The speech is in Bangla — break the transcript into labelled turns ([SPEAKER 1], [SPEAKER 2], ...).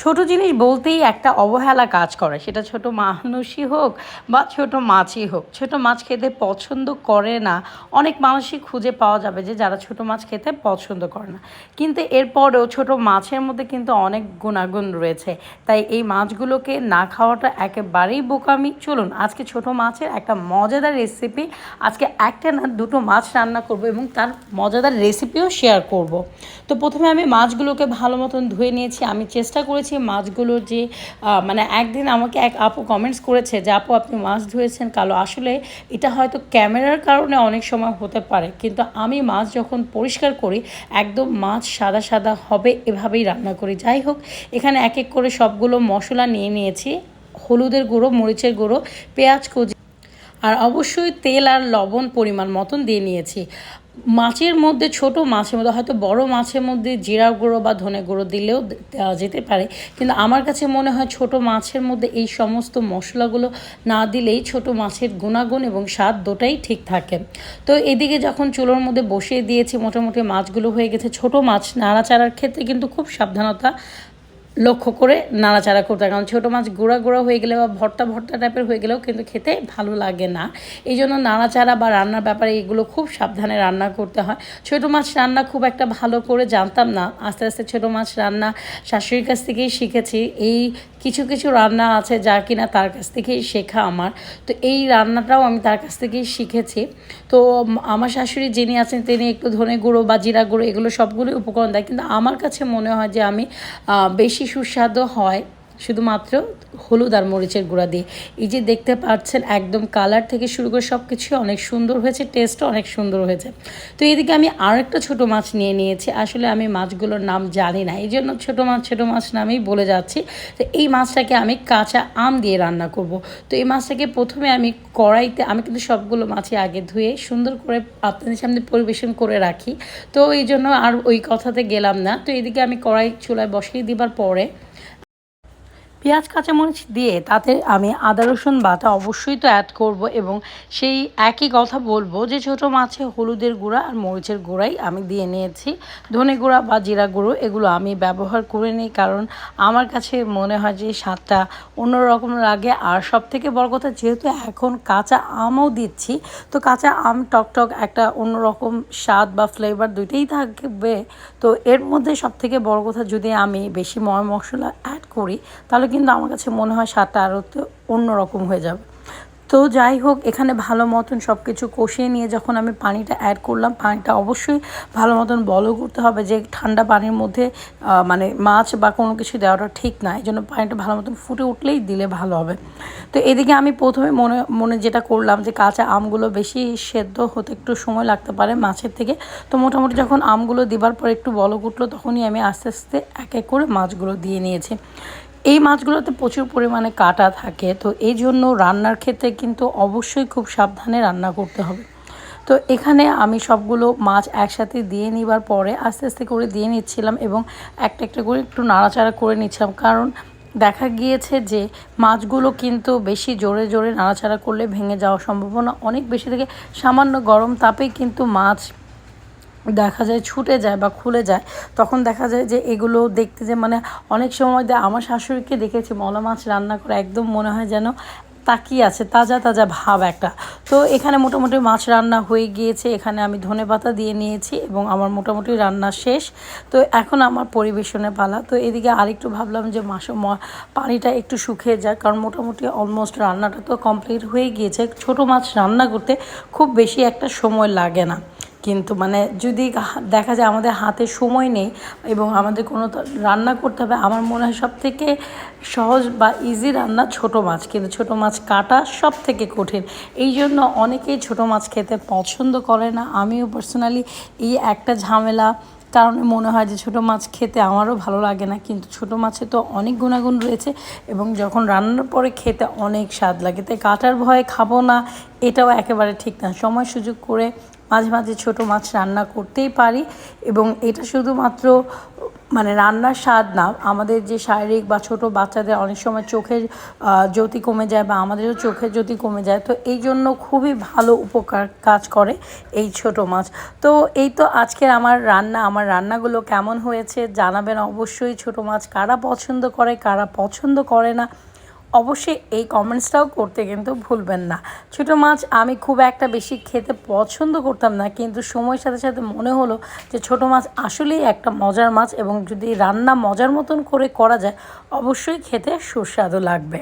[SPEAKER 1] ছোট জিনিস বলতেই একটা অবহেলা কাজ করে। সেটা ছোট মানুষই হোক বা ছোট মাছই হোক। ছোট মাছ খেতে পছন্দ করে না, অনেক মানুষই খুঁজে পাওয়া যাবে যে যারা ছোট মাছ খেতে পছন্দ করে না। কিন্তু এরপরেও ছোট মাছের মধ্যে কিন্তু অনেক গুণাগুণ রয়েছে। তাই এই মাছগুলোকে না খাওয়াটা একেবারেই বোকামি। চলুন, আজকে ছোট মাছের একটা মজাদার রেসিপি আজকে একটা না দুটো মাছ রান্না করব এবং তার মজাদার রেসিপিও শেয়ার করব। তো প্রথমে আমি মাছগুলোকে ভালো মতন ধুয়ে নিয়েছি। আমি চেষ্টা করেছি মাছগুলোর যে মানে একদিন আমাকে এক আপু কমেন্টস করেছে যে, আপু, আপনি মাছ ধুয়েছেন কালো। আসলে এটা হয়তো ক্যামেরার কারণে অনেক সময় হতে পারে, কিন্তু আমি মাছ যখন পরিষ্কার করি, একদম মাছ সাদা সাদা হবে এভাবেই রান্না করি। যাই হোক, এখানে এক এক করে সবগুলো মশলা নিয়ে নিয়েছি, হলুদের গুঁড়ো, মরিচের গুঁড়ো, পেঁয়াজ কুচি, আর অবশ্যই তেল আর লবণ পরিমাণ মতন দিয়ে নিয়েছি। মাছের মধ্যে, ছোট মাছের মধ্যে, হয়তো বড় মাছের মধ্যে জিরা গুঁড়ো বা ধনে গুঁড়ো দিলেও দেওয়া যেতে পারে। কিন্তু আমার কাছে মনে হয় ছোট মাছের মধ্যে এই সমস্ত মশলাগুলো না দিলেই ছোট মাছের গুণাগুণ এবং স্বাদ দুটাই ঠিক থাকে। তো এদিকে যখন চুলোর মধ্যে বসিয়ে দিয়েছি, মোটামুটি মাছগুলো হয়ে গেছে। ছোট মাছ নাড়াচাড়ার ক্ষেত্রে কিন্তু খুব সাবধানতা লক্ষ্য করে নাড়াচাড়া করতে হয়। কারণ ছোটো মাছ গুঁড়া গুঁড়া হয়ে গেলে বা ভর্তা ভর্তা টাইপের হয়ে গেলেও কিন্তু খেতে ভালো লাগে না। এই জন্য নাড়াচাড়া বা রান্নার ব্যাপারে এগুলো খুব সাবধানে রান্না করতে হয়। ছোটো মাছ রান্না খুব একটা ভালো করে জানতাম না। আস্তে আস্তে ছোটো মাছ রান্না শাশুড়ির কাছ থেকেই শিখেছি। এই কিছু কিছু রান্না আছে যা কিনা তার কাছ থেকেই শেখা আমার। তো এই রান্নাটাও আমি তার কাছ থেকেই শিখেছি। তো আমার শাশুড়ি যিনি আছেন তিনি একটু ধনে গুঁড়ো বা জিরা গুঁড়ো এগুলো সবগুলোই উপকরণ দেয়। কিন্তু আমার কাছে মনে হয় যে আমি বেশি সুস্বাদু হয়। শুধুমাত্র হলুদ আর মরিচের গুঁড়া দিয়ে। এই যে দেখতে পাচ্ছেন, একদম কালার থেকে শুরু করে সব কিছুই অনেক সুন্দর হয়েছে টেস্টও অনেক সুন্দর হয়েছে। তো এদিকে আমি আরেকটা ছোট মাছ নিয়ে নিয়েছি। আসলে আমি মাছগুলোর নাম জানি না, এই জন্য ছোটো মাছ ছোটো মাছ নামেই বলে যাচ্ছি। তো এই মাছটাকে আমি কাঁচা আম দিয়ে রান্না করব। তো এই মাছটাকে প্রথমে আমি কড়াইতে, আমি কিন্তু সবগুলো মাছই আগে ধুয়ে সুন্দর করে আপনাদের সামনে পরিবেশন করে রাখি। তো এই জন্য আর ওই কথাতে গেলাম না। তো এদিকে আমি কড়াই চুলায় বসিয়ে দিবার পরে পেঁয়াজ, কাঁচামরিচ দিয়ে তাতে আমি আদা, রসুন বাটা অবশ্যই তো অ্যাড করব এবং সেই একই কথা বলব যে ছোট মাছে হলুদের গুঁড়া আর মরিচের গুঁড়াই আমি দিয়ে নিয়েছি। ধনে গুঁড়া বা জিরা গুঁড়ো এগুলো আমি ব্যবহার করে নিই কারণ আমার কাছে মনে হয় যে স্বাদটা অন্যরকম লাগে। আর সব থেকে বড় কথা যেহেতু এখন কাঁচা আমও দিচ্ছি, তো কাঁচা আম টক টক একটা অন্যরকম স্বাদ বা ফ্লেভার দুইটাই থাকবে। তো এর মধ্যে সব থেকে বড় কথা যদি আমি বেশি ময় মশলা অ্যাড করি, তাহলে কিন্তু আমার কাছে মনে হয় স্বাদটা আরও অন্যরকম হয়ে যাবে। তো যাই হোক, এখানে ভালো মতন সব কিছু কষিয়ে নিয়ে যখন আমি পানিটা অ্যাড করলাম, পানিটা অবশ্যই ভালো মতন বলো করতে হবে যে ঠান্ডা পানির মধ্যে মানে মাছ বা কোনো কিছু দেওয়াটা ঠিক না। এই জন্য পানিটা ভালো মতন ফুটে উঠলেই দিলে ভালো হবে। তো এদিকে আমি প্রথমে মনে মনে যেটা করলাম যে কাঁচা আমগুলো বেশি সেদ্ধ হতে একটু সময় লাগতে পারে মাছের থেকে। তো মোটামুটি যখন আমগুলো দিবার পর একটু বলক উঠল, তখনই আমি আস্তে আস্তে এক এক করে মাছগুলো দিয়ে নিয়েছি। এই মাছগুলোতে প্রচুর পরিমাণে কাটা থাকে, তো এই জন্য রান্নার ক্ষেত্রে কিন্তু অবশ্যই খুব সাবধানে রান্না করতে হবে। তো এখানে আমি সবগুলো মাছ একসাথে দিয়ে নিবার পরে আস্তে আস্তে করে দিয়ে নিচ্ছিলাম এবং একটা একটা করে একটু নাড়াচাড়া করে নিচ্ছিলাম। কারণ দেখা গিয়েছে যে মাছগুলো কিন্তু বেশি জোরে জোরে নাড়াচাড়া করলে ভেঙে যাওয়ার সম্ভাবনা অনেক বেশি থেকে। সামান্য গরম তাপেই কিন্তু মাছ দেখা যায়, ছুটে যায় বা খুলে যায়, তখন দেখা যায় যে এগুলো দেখতে যে মানে অনেক সময় আমার শাশুড়িকে দেখেছি, মলা মাছ রান্না করে একদম মনে হয় যেন তাকিয়ে আছে, তাজা তাজা ভাব একটা। তো এখানে মোটামুটি মাছ রান্না হয়ে গিয়েছে, এখানে আমি ধনে পাতা দিয়ে নিয়েছি এবং আমার মোটামুটি রান্না শেষ। তো এখন আমার পরিবেশনে পালা। তো এদিকে আরেকটু ভাবলাম যে মাস পানিটা একটু শুকিয়ে যাক, কারণ মোটামুটি অলমোস্ট রান্নাটা তো কমপ্লিট হয়ে গিয়েছে। ছোট মাছ রান্না করতে খুব বেশি একটা সময় লাগে না। কিন্তু মানে যদি দেখা যায় আমাদের হাতে সময় নেই এবং আমাদের কোনো রান্না করতে হবে, আমার মনে হয় সব থেকে সহজ বা ইজি রান্না ছোট মাছ। কিন্তু ছোট মাছ কাটা সব থেকে কঠিন। এই জন্য অনেকেই ছোট মাছ খেতে পছন্দ করে না। আমিও পার্সোনালি এই একটা ঝামেলা কারণে মনে হয় যে ছোটো মাছ খেতে আমারও ভালো লাগে না। কিন্তু ছোটো মাছে তো অনেক গুণাগুণ রয়েছে এবং যখন রান্নার পরে খেতে অনেক স্বাদ লাগে। তাই কাটার ভয়ে খাব না। এটাও একেবারে ঠিক না। সময় সুযোগ করে মাঝে মাঝে ছোট মাছ রান্না করতেই পারি এবং এটা শুধুমাত্র মানে রান্নার স্বাদ না, আমাদের যে শারীরিক বা ছোট বাচ্চাদের অনেক সময় চোখের জ্যোতি কমে যায় বা আমাদেরও চোখের জ্যোতি কমে যায়। তো এই জন্য খুবই ভালো উপকার কাজ করে এই ছোট মাছ। তো এই তো আজকের আমার রান্না, আমার রান্নাগুলো কেমন হয়েছে জানাবেন অবশ্যই। ছোট মাছ কারা পছন্দ করে, কারা পছন্দ করে না অবশ্যই এই কমেন্টসটাও করতে কিন্তু ভুলবেন না। ছোটো মাছ আমি খুব একটা বেশি খেতে পছন্দ করতাম না, কিন্তু সময়ের সাথে সাথে মনে হলো যে ছোট মাছ আসলেই একটা মজার মাছ এবং যদি রান্না মজার মতন করে করা যায়, অবশ্যই খেতে সুস্বাদু লাগবে।